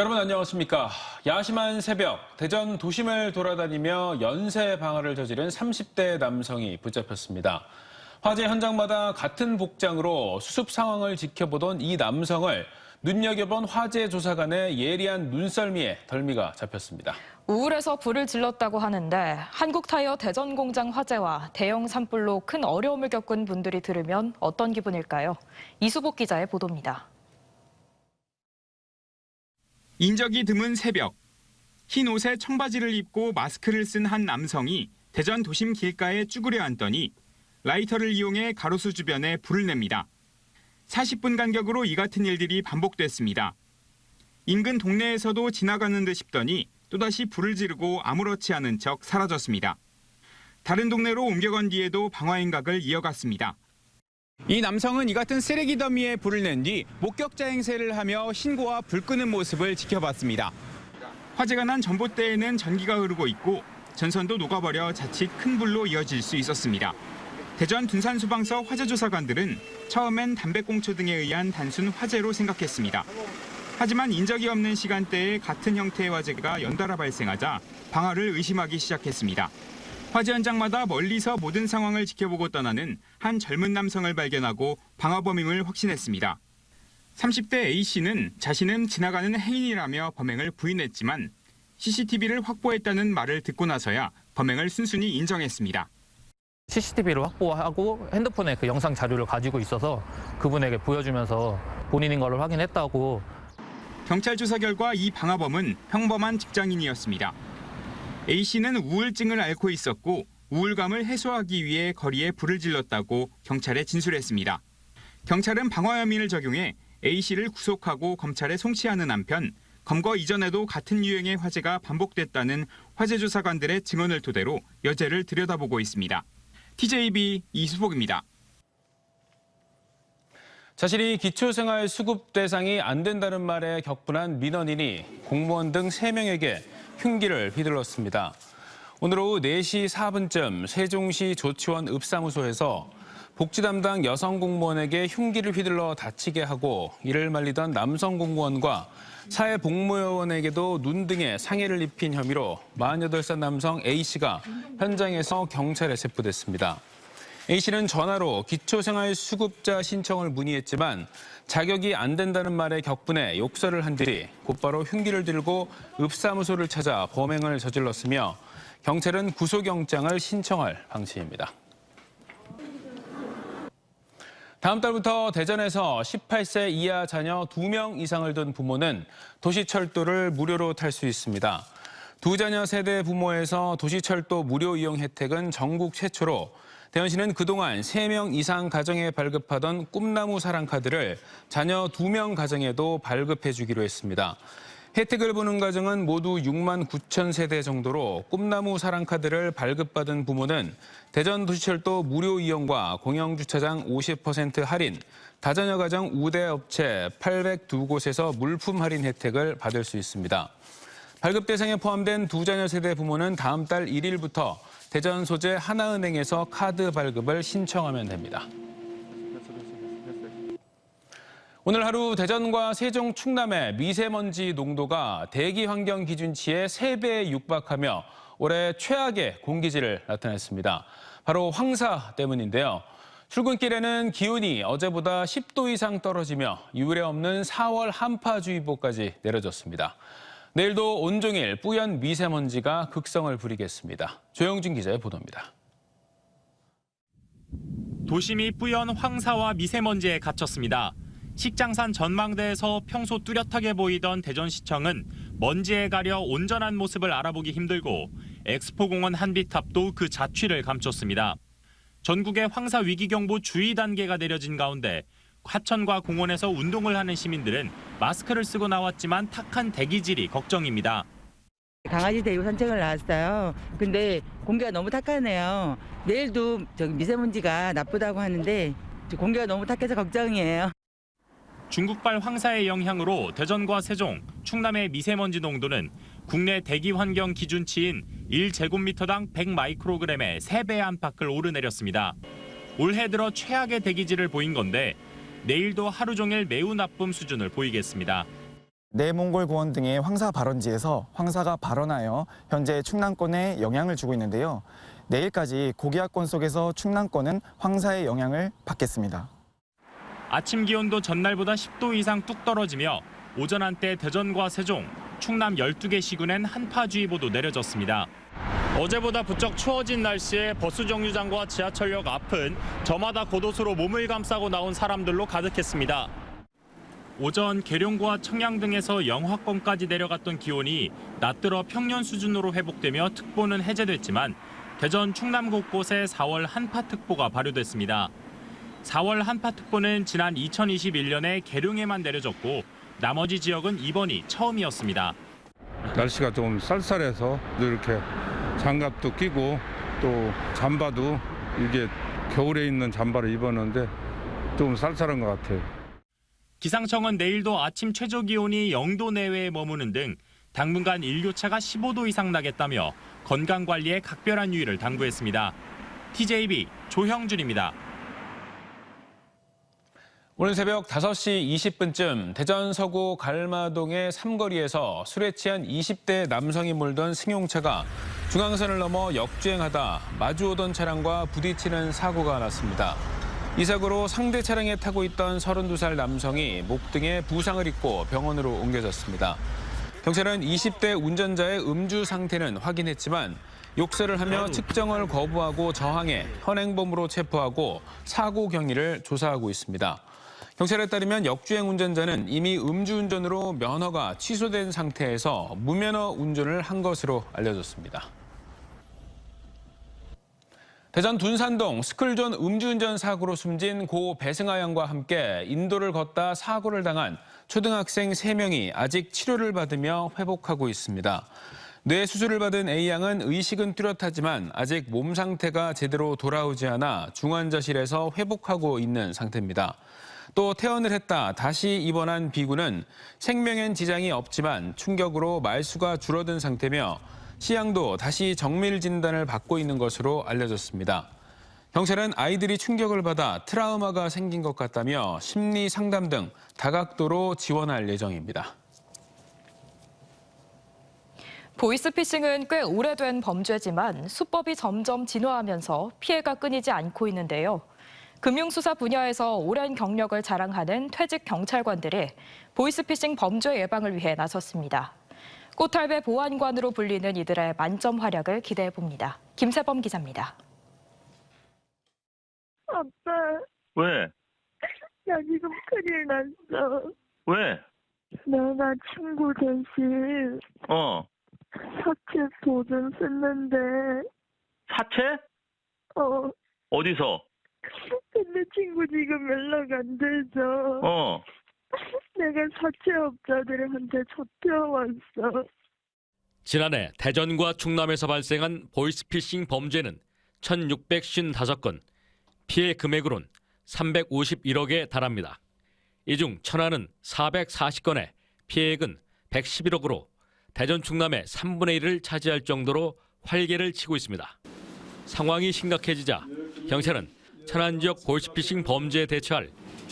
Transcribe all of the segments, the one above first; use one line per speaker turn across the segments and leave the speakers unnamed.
여러분 안녕하십니까. 야심한 새벽 대전 도심을 돌아다니며 연쇄 방화를 저지른 30대 남성이 붙잡혔습니다. 화재 현장마다 같은 복장으로 수습 상황을 지켜보던 이 남성을 눈여겨본 화재 조사관의 예리한 눈썰미에 덜미가 잡혔습니다.
우울해서 불을 질렀다고 하는데 한국타이어 대전 공장 화재와 대형 산불로 큰 어려움을 겪은 분들이 들으면 어떤 기분일까요? 이수복 기자의 보도입니다.
인적이 드문 새벽. 흰 옷에 청바지를 입고 마스크를 쓴 한 남성이 대전 도심 길가에 쭈그려 앉더니 라이터를 이용해 가로수 주변에 불을 냅니다. 40분 간격으로 이 같은 일들이 반복됐습니다. 인근 동네에서도 지나가는 듯 싶더니 또다시 불을 지르고 아무렇지 않은 척 사라졌습니다. 다른 동네로 옮겨간 뒤에도 방화 행각을 이어갔습니다. 이 남성은 이 같은 쓰레기 더미에 불을 낸 뒤 목격자 행세를 하며 신고와 불 끄는 모습을 지켜봤습니다. 화재가 난 전봇대에는 전기가 흐르고 있고 전선도 녹아버려 자칫 큰 불로 이어질 수 있었습니다. 대전 둔산소방서 화재조사관들은 처음엔 담배꽁초 등에 의한 단순 화재로 생각했습니다. 하지만 인적이 없는 시간대에 같은 형태의 화재가 연달아 발생하자 방화를 의심하기 시작했습니다. 화재 현장마다 멀리서 모든 상황을 지켜보고 떠나는 한 젊은 남성을 발견하고 방화범임을 확신했습니다. 30대 A씨는 자신은 지나가는 행인이라며 범행을 부인했지만 CCTV를 확보했다는 말을 듣고 나서야 범행을 순순히 인정했습니다.
CCTV를 확보하고 핸드폰에 그 영상 자료를 가지고 있어서 그분에게 보여주면서 본인인 걸 확인했다고
경찰 조사 결과 이 방화범은 평범한 직장인이었습니다. A씨는 우울증을 앓고 있었고 우울감을 해소하기 위해 거리에 불을 질렀다고 경찰에 진술했습니다. 경찰은 방화 혐의를 적용해 A씨를 구속하고 검찰에 송치하는 한편 검거 이전에도 같은 유형의 화재가 반복됐다는 화재 조사관들의 증언을 토대로 여죄를 들여다보고 있습니다. TJB 이수복입니다.
자신이 기초생활 수급 대상이 안 된다는 말에 격분한 민원인이 공무원 등 3명에게 흉기를 휘둘렀습니다. 오늘 오후 4시 4분쯤 세종시 조치원 읍사무소에서 복지 담당 여성 공무원에게 흉기를 휘둘러 다치게 하고 이를 말리던 남성 공무원과 사회복무요원에게도 눈 등에 상해를 입힌 혐의로 48살 남성 A씨가 현장에서 경찰에 체포됐습니다. A씨는 전화로 기초생활수급자 신청을 문의했지만 자격이 안 된다는 말에 격분해 욕설을 한 뒤 곧바로 흉기를 들고 읍사무소를 찾아 범행을 저질렀으며 경찰은 구속영장을 신청할 방침입니다. 다음 달부터 대전에서 18세 이하 자녀 2명 이상을 둔 부모는 도시철도를 무료로 탈 수 있습니다. 두 자녀 세대 부모에서 도시철도 무료 이용 혜택은 전국 최초로 대전시는 그동안 3명 이상 가정에 발급하던 꿈나무 사랑 카드를 자녀 2명 가정에도 발급해 주기로 했습니다. 혜택을 보는 가정은 모두 6만 9천 세대 정도로 꿈나무 사랑카드를 발급받은 부모는 대전 도시철도 무료 이용과 공영주차장 50% 할인, 다자녀 가정 우대 업체 802곳에서 물품 할인 혜택을 받을 수 있습니다. 발급 대상에 포함된 두 자녀 세대 부모는 다음 달 1일부터 대전 소재 하나은행에서 카드 발급을 신청하면 됩니다. 오늘 하루 대전과 세종, 충남의 미세먼지 농도가 대기 환경 기준치의 3배에 육박하며 올해 최악의 공기질을 나타냈습니다. 바로 황사 때문인데요. 출근길에는 기온이 어제보다 10도 이상 떨어지며 이율에 없는 4월 한파주의보까지 내려졌습니다. 내일도 온종일 뿌연 미세먼지가 극성을 부리겠습니다. 조영준 기자의 보도입니다.
도심이 뿌연 황사와 미세먼지에 갇혔습니다. 식장산 전망대에서 평소 뚜렷하게 보이던 대전시청은 먼지에 가려 온전한 모습을 알아보기 힘들고 엑스포공원 한비탑도 그 자취를 감췄습니다. 전국에 황사 위기경보 주의 단계가 내려진 가운데 하천과 공원에서 운동을 하는 시민들은 마스크를 쓰고 나왔지만 탁한 대기질이 걱정입니다.
강아지 데리고 산책을 나왔어요. 근데 공기가 너무 탁하네요. 내일도 저기 미세먼지가 나쁘다고 하는데 공기가 너무 탁해서 걱정이에요.
중국발 황사의 영향으로 대전과 세종, 충남의 미세먼지 농도는 국내 대기 환경 기준치인 1제곱미터당 100마이크로그램의 3배 안팎을 오르내렸습니다. 올해 들어 최악의 대기질을 보인 건데 내일도 하루 종일 매우 나쁨 수준을 보이겠습니다.
내몽골 고원 등의 황사 발원지에서 황사가 발원하여 현재 충남권에 영향을 주고 있는데요. 내일까지 고기압권 속에서 충남권은 황사의 영향을 받겠습니다.
아침 기온도 전날보다 10도 이상 뚝 떨어지며 오전 한때 대전과 세종, 충남 12개 시군엔 한파주의보도 내려졌습니다. 어제보다 부쩍 추워진 날씨에 버스 정류장과 지하철역 앞은 저마다 겉옷으로 몸을 감싸고 나온 사람들로 가득했습니다. 오전 계룡과 청양 등에서 영하권까지 내려갔던 기온이 낮들어 평년 수준으로 회복되며 특보는 해제됐지만 대전 충남 곳곳에 4월 한파특보가 발효됐습니다. 4월 한파특보는 지난 2021년에 계룡에만 내려졌고 나머지 지역은 이번이 처음이었습니다.
날씨가 좀 쌀쌀해서 이렇게 장갑도 끼고 또 잠바도 이게 겨울에 있는 잠바를 입었는데 좀 쌀쌀한 것 같아요.
기상청은 내일도 아침 최저 기온이 0도 내외에 머무는 등 당분간 일교차가 15도 이상 나겠다며 건강 관리에 각별한 유의를 당부했습니다. TJB 조형준입니다.
오늘 새벽 5시 20분쯤 대전 서구 갈마동의 삼거리에서 술에 취한 20대 남성이 몰던 승용차가 중앙선을 넘어 역주행하다 마주오던 차량과 부딪히는 사고가 났습니다. 이 사고로 상대 차량에 타고 있던 32살 남성이 목 등에 부상을 입고 병원으로 옮겨졌습니다. 경찰은 20대 운전자의 음주 상태는 확인했지만 욕설을 하며 측정을 거부하고 저항해 현행범으로 체포하고 사고 경위를 조사하고 있습니다. 경찰에 따르면 역주행 운전자는 이미 음주운전으로 면허가 취소된 상태에서 무면허 운전을 한 것으로 알려졌습니다. 대전 둔산동 스쿨존 음주운전 사고로 숨진 고 배승아 양과 함께 인도를 걷다 사고를 당한 초등학생 3명이 아직 치료를 받으며 회복하고 있습니다. 뇌 수술을 받은 A 양은 의식은 뚜렷하지만 아직 몸 상태가 제대로 돌아오지 않아 중환자실에서 회복하고 있는 상태입니다. 또 퇴원을 했다 다시 입원한 B군은 생명엔 지장이 없지만 충격으로 말수가 줄어든 상태며 시양도 다시 정밀 진단을 받고 있는 것으로 알려졌습니다. 경찰은 아이들이 충격을 받아 트라우마가 생긴 것 같다며 심리 상담 등 다각도로 지원할 예정입니다.
보이스피싱은 꽤 오래된 범죄지만 수법이 점점 진화하면서 피해가 끊이지 않고 있는데요. 금융수사 분야에서 오랜 경력을 자랑하는 퇴직 경찰관들이 보이스피싱 범죄 예방을 위해 나섰습니다. 꽃탈배 보안관으로 불리는 이들의 만점 활약을 기대해 봅니다. 김세범 기자입니다.
아빠,
왜?
나 지금 큰일 났어.
왜?
내가 친구 대신
어.
사채 도전 썼는데,
사채?
어,
어디서?
근데 친구 지금 연락 안 돼서
어.
내가 사채업자들한테 잡혀왔어.
지난해 대전과 충남에서 발생한 보이스피싱 범죄는 1,655건, 피해 금액으론 351억에 달합니다. 이 중 천안은 440건에 피해액은 111억으로 대전 충남의 3분의 1을 차지할 정도로 활개를 치고 있습니다. 상황이 심각해지자 경찰은 천안 지역 보이스피싱 범죄에 대처할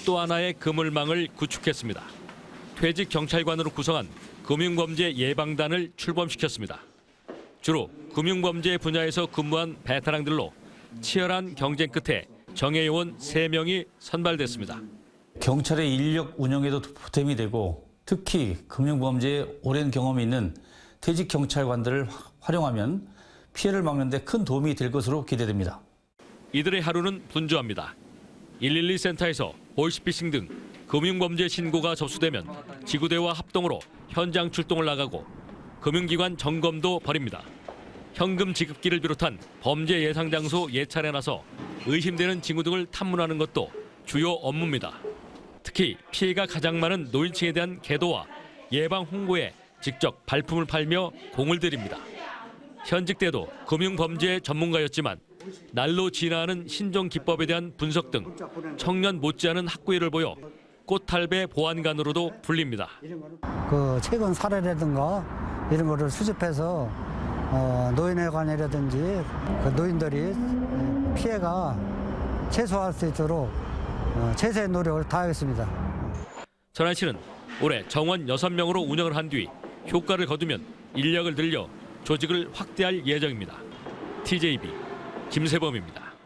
또 하나의 그물망을 구축했습니다. 퇴직 경찰관으로 구성한 금융범죄 예방단을 출범시켰습니다. 주로 금융범죄 분야에서 근무한 베테랑들로 치열한 경쟁 끝에 정예요원 3명이 선발됐습니다.
경찰의 인력 운영에도 보탬이 되고 특히 금융범죄에 오랜 경험이 있는 퇴직 경찰관들을 활용하면 피해를 막는 데 큰 도움이 될 것으로 기대됩니다.
이들의 하루는 분주합니다. 112 센터에서 보이스피싱 등 금융범죄 신고가 접수되면 지구대와 합동으로 현장 출동을 나가고 금융기관 점검도 벌입니다. 현금 지급기를 비롯한 범죄 예상 장소 예찰에 나서 의심되는 징후 등을 탐문하는 것도 주요 업무입니다. 특히 피해가 가장 많은 노인층에 대한 계도와 예방 홍보에 직접 발품을 팔며 공을 들입니다. 현직 때도 금융범죄 전문가였지만 날로 진화하는 신종 기법에 대한 분석 등 청년 못지않은 학구열을 보여 꽃탈배 보안관으로도 불립니다.
그 최근 사례라든가 이런 거를 수집해서 어, 노인에 관이라든지 그 노인들이 피해가 최소화할 수 있도록 어, 최선의 노력을 다하겠습니다.
전환 씨는 올해 정원 6명으로 운영을 한 뒤 효과를 거두면 인력을 늘려 조직을 확대할 예정입니다. TJB 김세범입니다.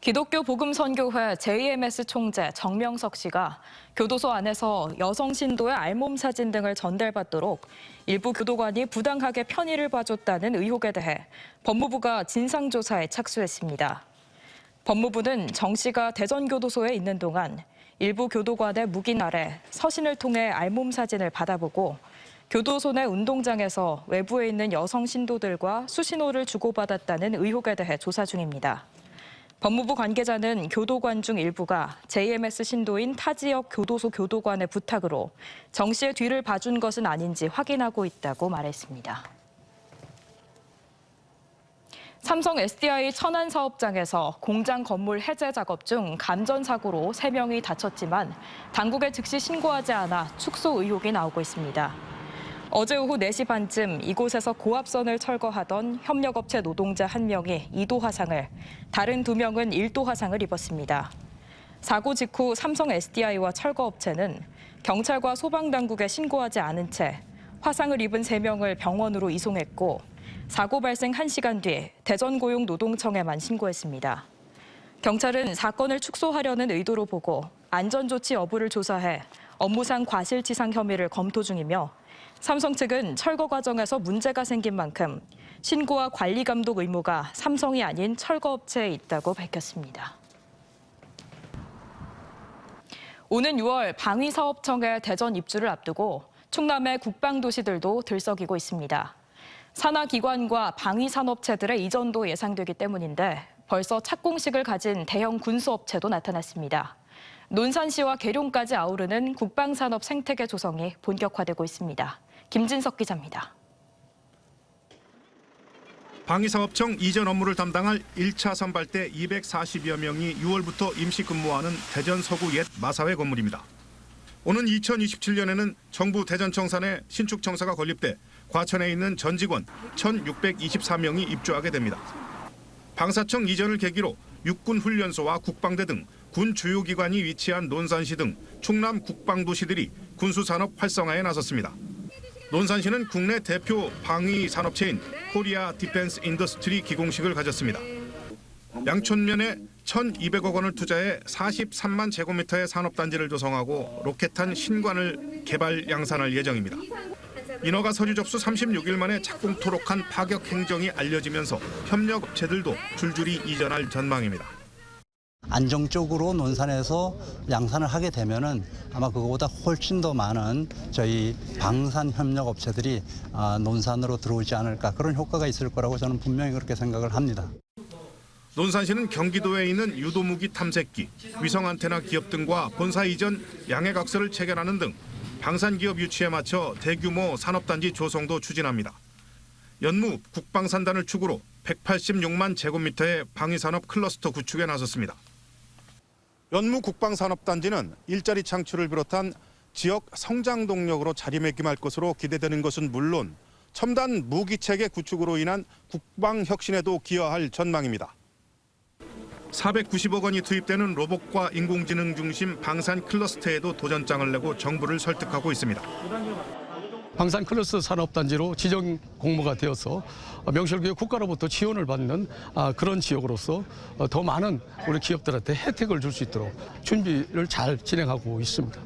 기독교 복음선교회 JMS 총재 정명석 씨가 교도소 안에서 여성 신도의 알몸 사진 등을 전달받도록 일부 교도관이 부당하게 편의를 봐줬다는 의혹에 대해 법무부가 진상조사에 착수했습니다. 법무부는 정 씨가 대전교도소에 있는 동안 일부 교도관의 묵인 아래 서신을 통해 알몸 사진을 받아보고 교도소 내 운동장에서 외부에 있는 여성 신도들과 수신호를 주고받았다는 의혹에 대해 조사 중입니다. 법무부 관계자는 교도관 중 일부가 JMS 신도인 타 지역 교도소 교도관의 부탁으로 정 씨의 뒤를 봐준 것은 아닌지 확인하고 있다고 말했습니다. 삼성 SDI 천안 사업장에서 공장 건물 해제 작업 중 감전 사고로 3명이 다쳤지만 당국에 즉시 신고하지 않아 축소 의혹이 나오고 있습니다. 어제 오후 4시 반쯤 이곳에서 고압선을 철거하던 협력업체 노동자 1명이 2도 화상을, 다른 2명은 1도 화상을 입었습니다. 사고 직후 삼성 SDI와 철거업체는 경찰과 소방당국에 신고하지 않은 채 화상을 입은 3명을 병원으로 이송했고 사고 발생 1시간 뒤 대전고용 노동청에만 신고했습니다. 경찰은 사건을 축소하려는 의도로 보고 안전조치 여부를 조사해 업무상 과실치상 혐의를 검토 중이며 삼성 측은 철거 과정에서 문제가 생긴 만큼 신고와 관리 감독 의무가 삼성이 아닌 철거업체에 있다고 밝혔습니다. 오는 6월 방위사업청의 대전 입주를 앞두고 충남의 국방도시들도 들썩이고 있습니다. 산하기관과 방위산업체들의 이전도 예상되기 때문인데 벌써 착공식을 가진 대형 군수업체도 나타났습니다. 논산시와 계룡까지 아우르는 국방산업 생태계 조성이 본격화되고 있습니다. 김진석 기자입니다.
방위사업청 이전 업무를 담당할 1차 선발대 240여 명이 6월부터 임시 근무하는 대전 서구 옛 마사회 건물입니다. 오는 2027년에는 정부 대전청산에 신축청사가 건립돼 과천에 있는 전 직원 1,624명이 입주하게 됩니다. 방사청 이전을 계기로 육군 훈련소와 국방대 등 군 주요 기관이 위치한 논산시 등 충남 국방도시들이 군수산업 활성화에 나섰습니다. 논산시는 국내 대표 방위 산업체인 코리아 디펜스 인더스트리 기공식을 가졌습니다. 양촌면에 1,200억 원을 투자해 43만 제곱미터의 산업단지를 조성하고 로켓탄 신관을 개발 양산할 예정입니다. 인허가 서류 접수 36일 만에 착공 토록한 파격 행정이 알려지면서 협력 업체들도 줄줄이 이전할 전망입니다.
안정적으로 논산에서 양산을 하게 되면은 아마 그거보다 훨씬 더 많은 저희 방산 협력 업체들이 아, 논산으로 들어오지 않을까 그런 효과가 있을 거라고 저는 분명히 그렇게 생각을 합니다.
논산시는 경기도에 있는 유도무기 탐색기, 위성 안테나 기업 등과 본사 이전 양해각서를 체결하는 등 방산 기업 유치에 맞춰 대규모 산업단지 조성도 추진합니다. 연무 국방산단을 축으로 186만 제곱미터의 방위산업 클러스터 구축에 나섰습니다. 연무 국방산업단지는 일자리 창출을 비롯한 지역 성장 동력으로 자리매김할 것으로 기대되는 것은 물론 첨단 무기 체계 구축으로 인한 국방 혁신에도 기여할 전망입니다. 490억 원이 투입되는 로봇과 인공지능 중심 방산 클러스터에도 도전장을 내고 정부를 설득하고 있습니다.
방산 클러스 산업단지로 지정 공모가 되어서 명실교육 국가로부터 지원을 받는 아, 그런 지역으로서 더 많은 우리 기업들한테 혜택을 줄 수 있도록 준비를 잘 진행하고 있습니다.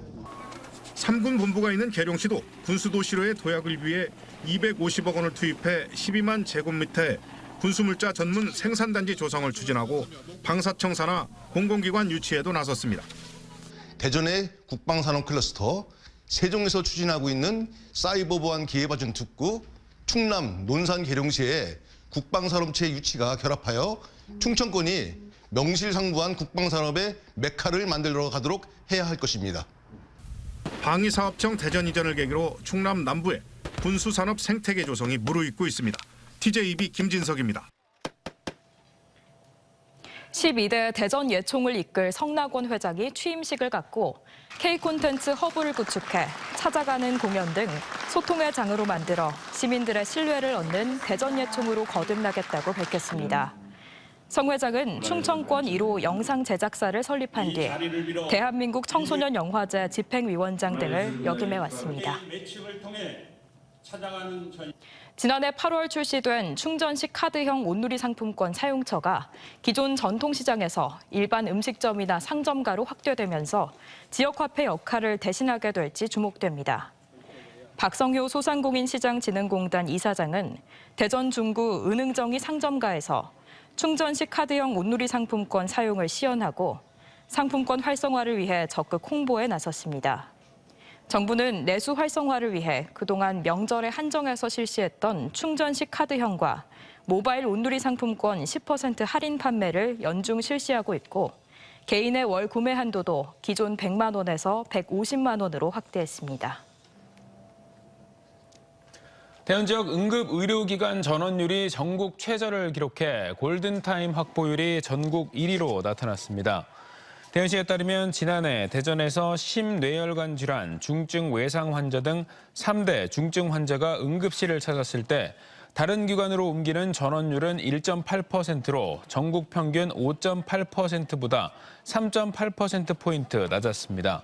3군 본부가 있는 계룡시도 군수도시로의 도약을 위해 250억 원을 투입해 12만 제곱미터의 군수물자 전문 생산단지 조성을 추진하고 방사청 산하 공공기관 유치에도 나섰습니다.
대전의 국방산업 클러스터, 세종에서 추진하고 있는 사이버 보안 기회봐준 특구, 충남 논산 계룡시의 국방산업체 유치가 결합하여 충청권이 명실상부한 국방산업의 메카를 만들어 가도록 해야 할 것입니다.
방위사업청 대전 이전을 계기로 충남 남부에 군수산업 생태계 조성이 무르익고 있습니다. TJB 김진석입니다.
12대 대전 예총을 이끌 성낙원 회장이 취임식을 갖고 K 콘텐츠 허브를 구축해 찾아가는 공연 등 소통의 장으로 만들어 시민들의 신뢰를 얻는 대전 예총으로 거듭나겠다고 밝혔습니다. 성 회장은 충청권 1호 영상 제작사를 설립한 뒤 대한민국 청소년 영화제 집행위원장 등을 역임해 왔습니다. 지난해 8월 출시된 충전식 카드형 온누리 상품권 사용처가 기존 전통시장에서 일반 음식점이나 상점가로 확대되면서 지역화폐 역할을 대신하게 될지 주목됩니다. 박성효 소상공인시장진흥공단 이사장은 대전 중구 은흥정이 상점가에서 충전식 카드형 온누리 상품권 사용을 시연하고 상품권 활성화를 위해 적극 홍보에 나섰습니다. 정부는 내수 활성화를 위해 그동안 명절에 한정해서 실시했던 충전식 카드형과 모바일 온누리 상품권 10% 할인 판매를 연중 실시하고 있고 개인의 월 구매 한도도 기존 100만 원에서 150만 원으로 확대했습니다.
대현 지역 응급 의료기관 전원율이 전국 최저를 기록해 골든타임 확보율이 전국 1위로 나타났습니다. 대현시에 따르면 지난해 대전에서 심뇌혈관 질환, 중증 외상 환자 등 3대 중증 환자가 응급실을 찾았을 때 다른 기관으로 옮기는 전원율은 1.8%로 전국 평균 5.8%보다 3.8%포인트 낮았습니다.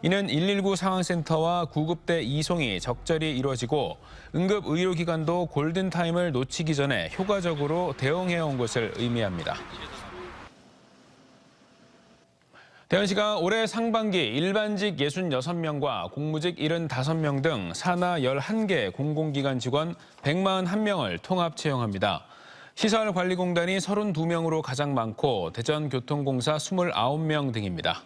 이는 119 상황센터와 구급대 이송이 적절히 이루어지고 응급 의료기관도 골든타임을 놓치기 전에 효과적으로 대응해온 것을 의미합니다. 대현시가 올해 상반기 일반직 66명과 공무직 75명 등 산하 11개 공공기관 직원 141명을 통합 채용합니다. 시설관리공단이 32명으로 가장 많고 대전교통공사 29명 등입니다.